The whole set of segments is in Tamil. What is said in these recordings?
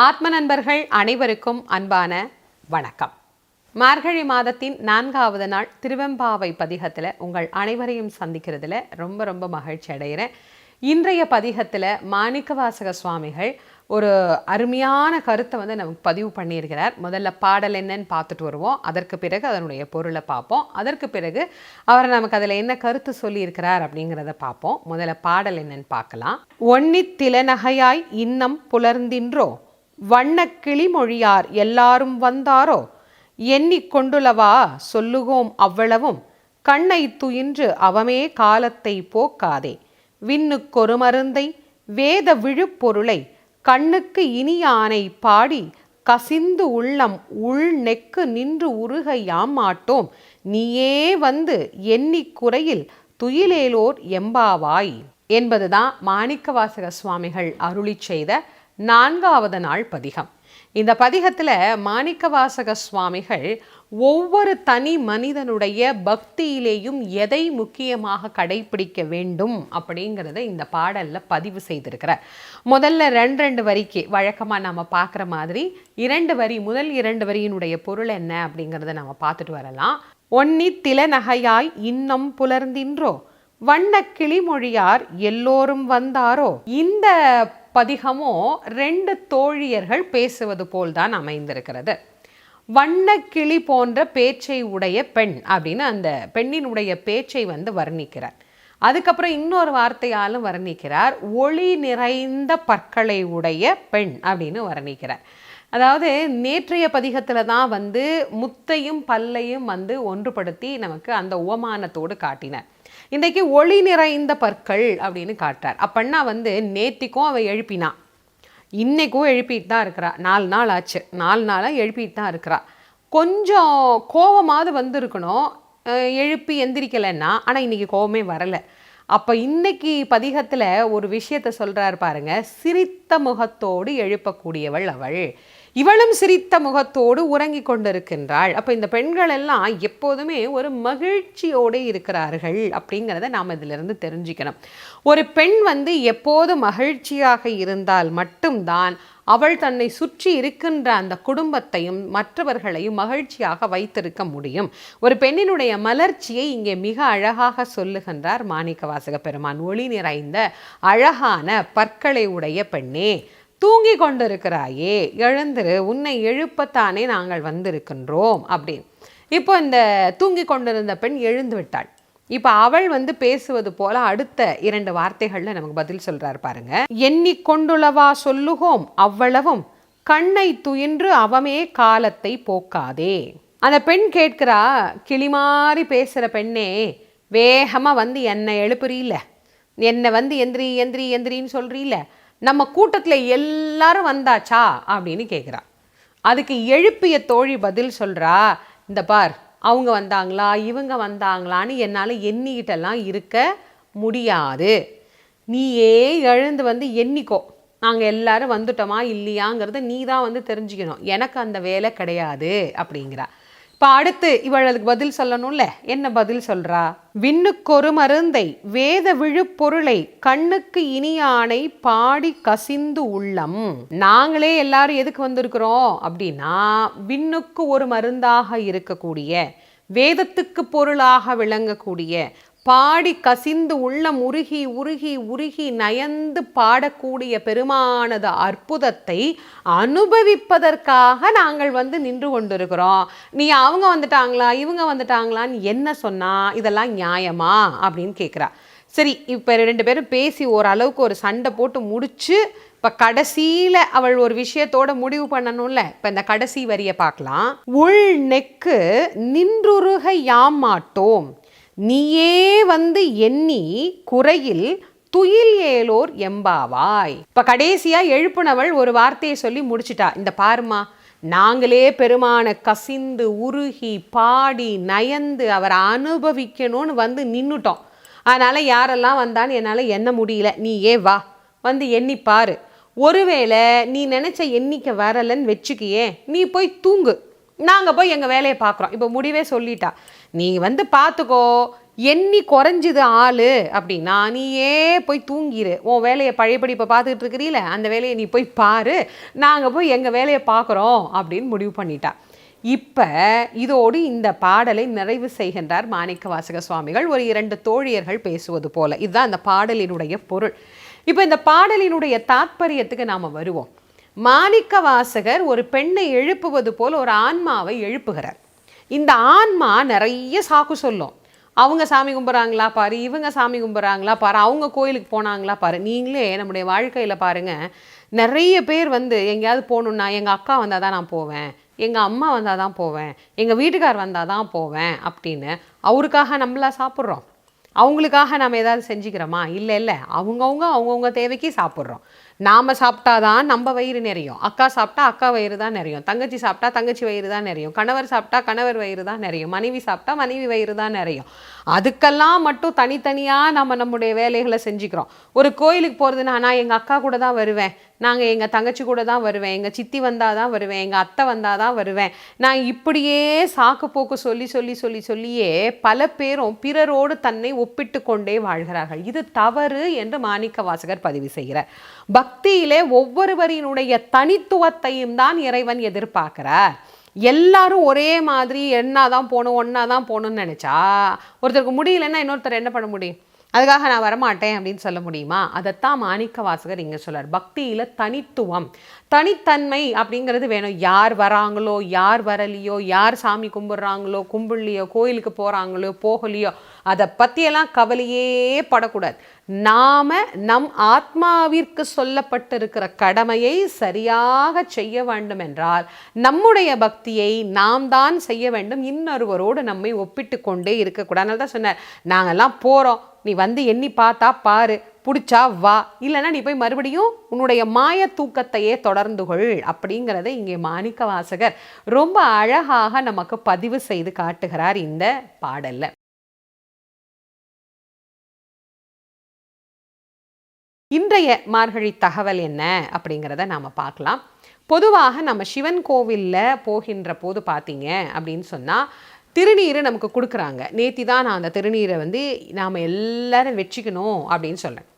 ஆத்ம நண்பர்கள் அனைவருக்கும் அன்பான வணக்கம். மார்கழி மாதத்தின் நான்காவது நாள் திருவெம்பாவை பதிகத்தில் உங்கள் அனைவரையும் சந்திக்கிறதுல ரொம்ப ரொம்ப மகிழ்ச்சி அடைகிறேன் இன்றைய பதிகத்தில் மாணிக்கவாசக சுவாமிகள் ஒரு அருமையான கருத்தை வந்து நமக்கு பதிவு பண்ணியிருக்கிறார். முதல்ல பாடல் என்னன்னு பார்த்துட்டு வருவோம். அதற்கு பிறகு அதனுடைய பொருளை பார்ப்போம். அதற்கு பிறகு அவர் நமக்கு அதில் என்ன கருத்து சொல்லியிருக்கிறார் அப்படிங்கிறத பார்ப்போம். முதல்ல பாடல் என்னன்னு பார்க்கலாம். ஒன்னி திலநகையாய் இன்னம் புலர்ந்தின்றோ வண்ண கிளிமொழியார் எல்லாரும் வந்தாரோ? எண்ணிக்கொண்டுளவா சொல்லுகோம் அவ்வளவும். கண்ணை துயின்று அவமே காலத்தை போக்காதே. விண்ணுக்கொரு மருந்தை வேத விழுப்பொருளை கண்ணுக்கு இனியானை பாடி கசிந்து உள்ளம் உள் நெக்கு நின்று உருக யாமாட்டோம் நீயே வந்து எண்ணிக் குறையில் துயிலேலோர் எம்பாவாய். என்பதுதான் மாணிக்கவாசக சுவாமிகள் அருளி செய்த நான்காவது நாள் பதிகம். இந்த பதிகத்தில் மாணிக்கவாசக சுவாமிகள் ஒவ்வொரு தனி மனிதனுடைய பக்தியிலேயும் எதை முக்கியமாக கடைபிடிக்க வேண்டும் அப்படிங்கிறத இந்த பாடலில் பதிவு செய்திருக்கிறார். முதல்ல ரெண்டு ரெண்டு வரிக்கு வழக்கமாக நம்ம பார்க்குற மாதிரி இரண்டு வரி முதல் இரண்டு வரியினுடைய பொருள் என்ன அப்படிங்கிறத நம்ம பார்த்துட்டு வரலாம். ஒன்னி திலநகையாய் இன்னம் புலர்ந்தின்றோ? வண்ண கிளிமொழியார் எல்லோரும் வந்தாரோ? இந்த பதிகமும் ரெண்டு தோழியர்கள் பேசுவது போல்தான் அமைந்திருக்கிறது. வண்ணக்கிளி போன்ற பேச்சை உடைய பெண் அப்படின்னு அந்த பெண்ணினுடைய பேச்சை வந்து வர்ணிக்கிறார். அதுக்கப்புறம் இன்னொரு வார்த்தையாலும் வர்ணிக்கிறார். ஒளி நிறைந்த பற்களை உடைய பெண் அப்படின்னு வர்ணிக்கிறார். அதாவது நேற்றைய பதிகத்தில் தான் வந்து முத்தையும் பல்லையும் வந்து ஒன்றுபடுத்தி நமக்கு அந்த உவமானத்தோடு காட்டினார். இன்றைக்கு ஒளி நிறைந்த பற்கள் அப்படின்னு காட்டுறார். அப்பண்ணா வந்து நேத்திக்கும் அவள் எழுப்பினா. இன்றைக்கும் எழுப்பிட்டு தான் இருக்கிறா. நாலு நாள் ஆச்சு. நாலு நாளாக எழுப்பிட்டு தான் இருக்கிறா. கொஞ்சம் கோவமாவது வந்திருக்கணும். எழுப்பி எந்திரிக்கலைன்னா ஆனால் இன்றைக்கி கோவமே வரலை. அப்போ இன்னைக்கு பதிகத்தில் ஒரு விஷயத்த சொல்கிறார் பாருங்க. சிரித்த முகத்தோடு எழுப்பக்கூடியவள் அவள். இவளும் சிரித்த முகத்தோடு உறங்கி கொண்டிருக்கின்றாள். அப்போ இந்த பெண்கள் எல்லாம் எப்போதுமே ஒரு மகிழ்ச்சியோடு இருக்கிறார்கள் அப்படிங்கிறத நாம் இதிலிருந்து தெரிஞ்சுக்கணும். ஒரு பெண் வந்து எப்போது மகிழ்ச்சியாக இருந்தால் மட்டும்தான் அவள் தன்னை சுற்றி இருக்கின்ற அந்த குடும்பத்தையும் மற்றவர்களையும் மகிழ்ச்சியாக வைத்திருக்க முடியும். ஒரு பெண்ணினுடைய மலர்ச்சியை இங்கே மிக அழகாக சொல்லுகின்றார் மாணிக்கவாசக பெருமான். ஒளி நிறைந்த அழகான பற்களை உடைய பெண்ணே தூங்கி கொண்டிருக்கிறாயே எழுந்திரு உன்னை எழுப்பத்தானே நாங்கள் வந்திருக்கின்றோம் அப்படின்னு. இப்போ இந்த தூங்கி கொண்டிருந்த பெண் எழுந்து விட்டாள். இப்போ அவள் வந்து பேசுவது போல அடுத்த இரண்டு வார்த்தைகள்ல நமக்கு பதில் சொல்கிறார் பாருங்க. எண்ணிக்கொண்டுளவா சொல்லுகோம் அவ்வளவும் கண்ணை துயின்று அவமே காலத்தை போக்காதே. அந்த பெண் கேட்கிறா கிளிமாறி பேசுகிற பெண்ணே வேகமாக வந்து என்னை எழுப்புறீல? என்னை வந்து எந்திரி எந்திரி எந்திரின்னு சொல்கிறீல நம்ம கூட்டத்தில் எல்லாரும் வந்தாச்சா? அப்படின்னு கேட்குறா அதுக்கு எழுப்பிய தோழி பதில் சொல்கிறா இந்த பார் அவங்க வந்தாங்களா இவங்க வந்தாங்களான்னு என்னால் எண்ணிக்கிட்டெல்லாம் இருக்க முடியாது. நீயே எழுந்து வந்து எண்ணிக்கோ. நாங்கள் எல்லாரும் வந்துட்டோமா இல்லையாங்கிறத நீ தான் வந்து தெரிஞ்சுக்கணும். எனக்கு அந்த வேலை கிடையாது அப்படிங்கிறா. இப்போ அடுத்து இவள் அதுக்கு பதில் சொல்லணும்ல. என்ன பதில் சொல்றா? விண்ணுக்கொரு மருந்தை வேத விழுப்பொருளை கண்ணுக்கு இனியானை பாடி கசிந்து உள்ளம். நாங்களே எல்லாரும் எதுக்கு வந்திருக்கிறோம்? அப்படின்னா விண்ணுக்கு ஒரு மருந்தாக இருக்கக்கூடிய வேதத்துக்கு பொருளாக விளங்கக்கூடிய பாடி கசிந்து உள்ளம் உருகி உருகி உருகி நயந்து பாடக்கூடிய பெருமானது அற்புதத்தை அனுபவிப்பதற்காக நாங்கள் வந்து நின்று கொண்டிருக்கிறோம். நீ அவங்க வந்துட்டாங்களா இவங்க வந்துட்டாங்களான்னு என்ன சொன்னா இதெல்லாம் நியாயமா? அப்படின்னு கேட்குறா சரி இப்போ ரெண்டு பேரும் பேசி ஓரளவுக்கு ஒரு சண்டை போட்டு முடிச்சு இப்போ கடைசியில் அவள் ஒரு விஷயத்தோட முடிவு பண்ணணும்ல இப்போ இந்த கடைசி வரியை பார்க்கலாம். உள் நெக்கு நின்றுருக யாமாட்டோம் நீயே வந்து எண்ணி குறையில் துயில் ஏலோர் எம்பாவாய். இப்போ கடைசியாக எழுப்புனவள் ஒரு வார்த்தையை சொல்லி முடிச்சிட்டா. இந்த பாருமா நாங்களே பெருமான கசிந்து உருகி பாடி நயந்து அவரை அனுபவிக்கணும்னு வந்து நின்னுட்டோம். அதனால் யாரெல்லாம் வந்தான்னு என்னால் எண்ண முடியல. நீ ஏ வா வந்து எண்ணி பாரு. ஒருவேளை நீ நினச்ச எண்ணிக்கை வரலைன்னு வச்சுக்கியே நீ போய் தூங்கு. நாங்கள் போய் எங்கள் வேலையை பார்க்குறோம் இப்போ முடிவே சொல்லிட்டா. நீ வந்து பார்த்துக்கோ எண்ணி குறைஞ்சிது ஆள் அப்படின்னா நீயே போய் தூங்கிடு உன் வேலையை பழையபடி இப்போ பார்த்துக்கிட்டு இருக்கிறீல அந்த வேலையை நீ போய் பாரு. நாங்கள் போய் எங்கள் வேலையை பார்க்குறோம் அப்படின்னு முடிவு பண்ணிட்டா. இப்போ இதோடு இந்த பாடலை நிறைவு செய்கின்றார் மாணிக்க வாசக சுவாமிகள். ஒரு இரண்டு தோழியர்கள் பேசுவது போல. இதுதான் அந்த பாடலினுடைய பொருள். இப்போ இந்த பாடலினுடைய தாத்பரியத்துக்கு நாம் வருவோம். மாணிக்க வாசகர் ஒரு பெண்ணை எழுப்புவது போல் ஒரு ஆன்மாவை எழுப்புகிறார். இந்த ஆன்மா நிறைய சாக்கு சொல்லும். அவங்க சாமி கும்பிட்றாங்களா பாரு இவங்க சாமி கும்பிட்றாங்களா பாரு அவங்க கோயிலுக்கு போனாங்களா பாரு. நீங்களே நம்முடைய வாழ்க்கையில் பாருங்கள் நிறைய பேர் வந்து எங்கேயாவது போகணுன்னா எங்கள் அக்கா வந்தால் தான் நான் போவேன் எங்கள் அம்மா வந்தால் தான் போவேன் எங்கள் வீட்டுக்கார் வந்தால் தான் போவேன் அப்படின்னு அவருக்காக நம்மளா சாப்பிட்றோம். அவங்களுக்காக நம்ம ஏதாவது செஞ்சுக்கிறோமா? இல்லை இல்லை. அவங்கவுங்க அவங்கவுங்க தேவைக்கு சாப்பிட்றோம். நாம் சாப்பிட்டாதான் நம்ம வயிறு நிறையும். அக்கா சாப்பிட்டா அக்கா வயிறு தான் நிறையும். தங்கச்சி சாப்பிட்டா தங்கச்சி வயிறு தான் நிறையும். கணவர் சாப்பிட்டா கணவர் வயிறு தான் நிறையும். மனைவி சாப்பிட்டா மனைவி வயிறு தான் நிறையும். அதுக்கெல்லாம் மட்டும் தனித்தனியாக நம்ம நம்முடைய வேலைகளை செஞ்சுக்கிறோம். ஒரு கோயிலுக்கு போகிறதுனா நான் எங்கள் அக்கா கூட தான் வருவேன். நாங்கள் எங்கள் தங்கச்சி கூட தான் வருவேன். எங்கள் சித்தி வந்தால் தான் வருவேன். எங்கள் அத்தை வந்தால் தான் வருவேன். நான் இப்படியே சாக்கு போக்கு சொல்லி சொல்லி சொல்லி சொல்லியே பல பேரும் பிறரோடு தன்னை ஒப்பிட்டு கொண்டே வாழ்கிறார்கள். இது தவறு என்று மாணிக்க வாசகர் பதிவு செய்கிறார். பக்தியிலே ஒவ்வொருவரினுடைய தனித்துவத்தையும் தான் இறைவன் எதிர்பார்க்கிறார். எல்லாரும் ஒரே மாதிரி என்ன தான் போகணும் ஒன்றா தான் போகணும்னு நினச்சா ஒருத்தருக்கு முடியலன்னா இன்னொருத்தர் என்ன பண்ண முடியும்? அதுக்காக நான் வரமாட்டேன் அப்படின்னு சொல்ல முடியுமா? அதைத்தான் மாணிக்க வாசகர் இங்கே சொல்லார் பக்தியில் தனித்துவம் தனித்தன்மை அப்படிங்கிறது வேணும். யார் வராங்களோ யார் வரலையோ யார் சாமி கும்பிட்றாங்களோ கும்பிடலையோ கோயிலுக்கு போகிறாங்களோ போகலையோ அதை பற்றியெல்லாம் கவலையே படக்கூடாது. நாம் நம் ஆத்மாவிற்கு சொல்லப்பட்டிருக்கிற கடமையை சரியாக செய்ய வேண்டும் என்றால் நம்முடைய பக்தியை நாம் தான் செய்ய வேண்டும். இன்னொருவரோடு நம்மை ஒப்பிட்டு கொண்டே இருக்கக்கூடாது அதனால தான் சொன்னார் நாங்கள்லாம் போகிறோம் நீ வந்து எண்ணி பார்த்தா பாரு. பிடிச்சா வா. இல்லைன்னா நீ போய் மறுபடியும் உன்னுடைய மாய தூக்கத்தையே தொடர்ந்து கொள். அப்படிங்கிறத இங்கே மாணிக்க வாசகர் ரொம்ப அழகாக நமக்கு பதிவு செய்து காட்டுகிறார் இந்த பாடலில். இன்றைய மார்கழி தகவல் என்ன அப்படிங்கிறத நாம் பார்க்கலாம். பொதுவாக நம்ம சிவன் கோவிலில் போகின்ற போது பார்த்தீங்க அப்படின்னு சொன்னால் திருநீர் நமக்கு கொடுக்குறாங்க. நேத்தி தான் நான் அந்த திருநீரை வந்து நாம் எல்லாரும் வச்சுக்கணும் அப்படின்னு சொல்கிறேன்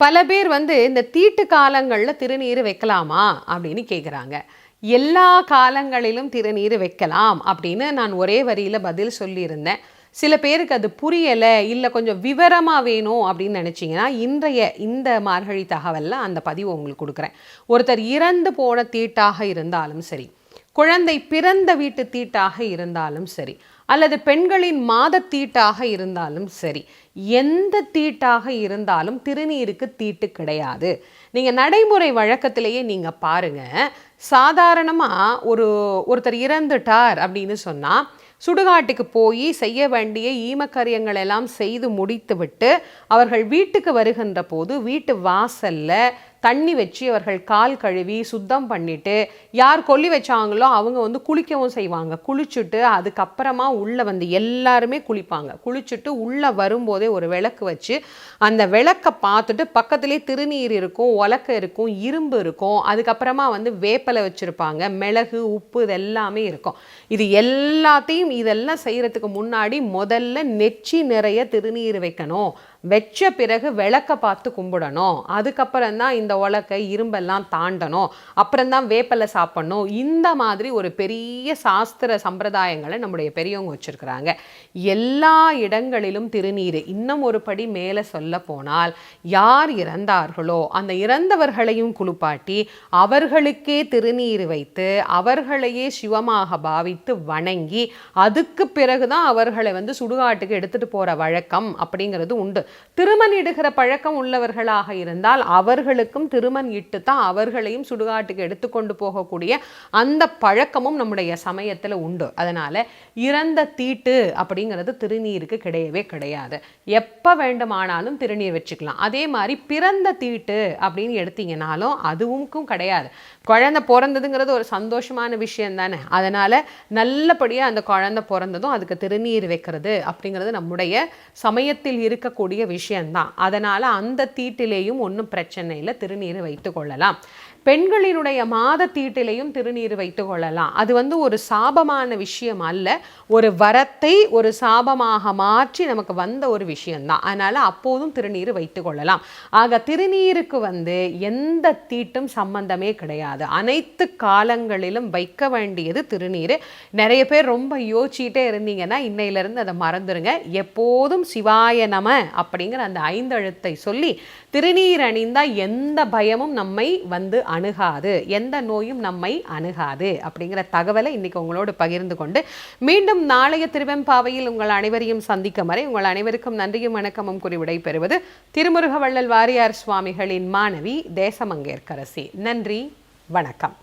பல பேர் வந்து இந்த தீட்டு காலங்களில் திருநீர் வைக்கலாமா அப்படின்னு கேட்குறாங்க எல்லா காலங்களிலும் திருநீர் வைக்கலாம் அப்படின்னு நான் ஒரே வரியில் பதில் சொல்லியிருந்தேன். சில பேருக்கு அது புரியலை இல்லை கொஞ்சம் விவரமாக வேணும் அப்படின்னு நினச்சிங்கன்னா இன்றைய இந்த மார்கழி தகவலில் அந்த பதிவு உங்களுக்கு கொடுக்குறேன். ஒருத்தர் இறந்து போன தீட்டாக இருந்தாலும் சரி குழந்தை பிறந்த வீட்டு தீட்டாக இருந்தாலும் சரி அல்லது பெண்களின் மாத தீட்டாக இருந்தாலும் சரி எந்த தீட்டாக இருந்தாலும் திருநீருக்கு தீட்டு கிடையாது. நீங்கள் நடைமுறை வழக்கத்திலேயே நீங்கள் பாருங்கள் சாதாரணமாக ஒரு ஒருத்தர் இறந்துட்டார் அப்படின்னு சொன்னால் சுடுகாட்டுக்கு போய் செய்ய வேண்டிய ஈமக்கரியங்கள் எல்லாம் செய்து முடித்துவிட்டு அவர்கள் வீட்டுக்கு வருகின்ற போது வீட்டு வாசல்ல தண்ணி வச்சு அவர்கள் கால் கழுவி சுத்தம் பண்ணிட்டு யார் கொல்லி வச்சாங்களோ அவங்க வந்து குளிக்கவும் செய்வாங்க. குளிச்சுட்டு அதுக்கப்புறமா உள்ளே வந்து எல்லாருமே குளிப்பாங்க. குளிச்சுட்டு உள்ளே வரும்போதே ஒரு விளக்கு வச்சு அந்த விளக்கை பார்த்துட்டு பக்கத்துலேயே திருநீர் இருக்கும் உலக்க இருக்கும் இரும்பு இருக்கும். அதுக்கப்புறமா வந்து வேப்பலை வச்சுருப்பாங்க. மிளகு உப்பு இது எல்லாமே இருக்கும். இது எல்லாத்தையும் இதெல்லாம் செய்கிறதுக்கு முன்னாடி முதல்ல நெச்சி நிறைய திருநீர் வைக்கணும். வச்ச பிறகு விளக்க பார்த்து கும்பிடணும். அதுக்கப்புறம் தான் இந்த உலக்கை இரும்பெல்லாம் தாண்டணும். அப்புறம் தான் வேப்பலை சாப்பிடணும். இந்த மாதிரி ஒரு பெரிய சாஸ்திர சம்பிரதாயங்களை நம்முடைய பெரியவங்க வச்சுருக்கிறாங்க. எல்லா இடங்களிலும் திருநீர் இன்னும் ஒரு படி மேலே சொல்ல போனால் யார் இறந்தார்களோ அந்த இறந்தவர்களையும் குளிப்பாட்டி அவர்களுக்கே திருநீர் வைத்து அவர்களையே சிவமாக பாவித்து வணங்கி அதுக்கு பிறகு தான் அவர்களை வந்து சுடுகாட்டுக்கு எடுத்துகிட்டு போகிற வழக்கம் அப்படிங்கிறது உண்டு. திருமண் இடுகிற பழக்கம் உள்ளவர்களாக இருந்தால் அவர்களுக்கும் திருமண் இட்டு தான் அவர்களையும் சுடுகாட்டுக்கு எடுத்துக்கொண்டு போகக்கூடிய அந்த பழக்கமும் நம்முடைய சமயத்தில் உண்டு. அதனால் இறந்த தீட்டு அப்படிங்கிறது திருநீருக்கு கிடையவே கிடையாது. எப்போ வேண்டுமானாலும் திருநீர் வச்சுக்கலாம். அதே மாதிரி பிறந்த தீட்டு அப்படின்னு எடுத்தீங்கனாலும் அதுவும்க்கும் கிடையாது. குழந்தை பிறந்ததுங்கிறது ஒரு சந்தோஷமான விஷயம் தானே. அதனால் நல்லபடியாக அந்த குழந்தை பிறந்ததும் அதுக்கு திருநீர் வைக்கிறது அப்படிங்கிறது நம்முடைய சமயத்தில் இருக்கக்கூடிய விஷயந்தான் அதனால் அந்த தீட்டிலேயும் ஒன்றும் பிரச்சனை இல்லை. திருநீர் வைத்து கொள்ளலாம். பெண்களினுடைய மாத தீட்டிலையும் திருநீர் வைத்து கொள்ளலாம். அது வந்து ஒரு சாபமான விஷயம் அல்ல. ஒரு வரத்தை ஒரு சாபமாக மாற்றி நமக்கு வந்த ஒரு விஷயம்தான். அதனால் அப்போதும் திருநீர் வைத்து கொள்ளலாம். ஆக திருநீருக்கு வந்து எந்த தீட்டும் சம்பந்தமே கிடையாது. அனைத்து காலங்களிலும் வைக்க வேண்டியது திருநீர். நிறைய பேர் ரொம்ப யோசிச்சுட்டே இருந்தீங்கன்னா இன்னையிலேருந்து அதை மறந்துடுங்க எப்போதும் சிவாய நம அப்படிங்கிற அந்த ஐந்தெழுத்தை சொல்லி திருநீர் அணிந்தால் எந்த பயமும் நம்மை வந்து அணுகாது எந்த நோயும் நம்மை அணுகாது அப்படிங்கிற தகவலை இன்னைக்கு உங்களோடு பகிர்ந்து கொண்டு மீண்டும் நாளைய திருவெம்பாவையில் உங்கள் அனைவரையும் சந்திக்கும் வரை உங்கள் அனைவருக்கும் நன்றியும் வணக்கமும் கூறி விடைபெறுவது திருமுருகவள்ளல் வாரியார் சுவாமிகளின் மாணவி தேசமங்கேற்கரசி. நன்றி வணக்கம்.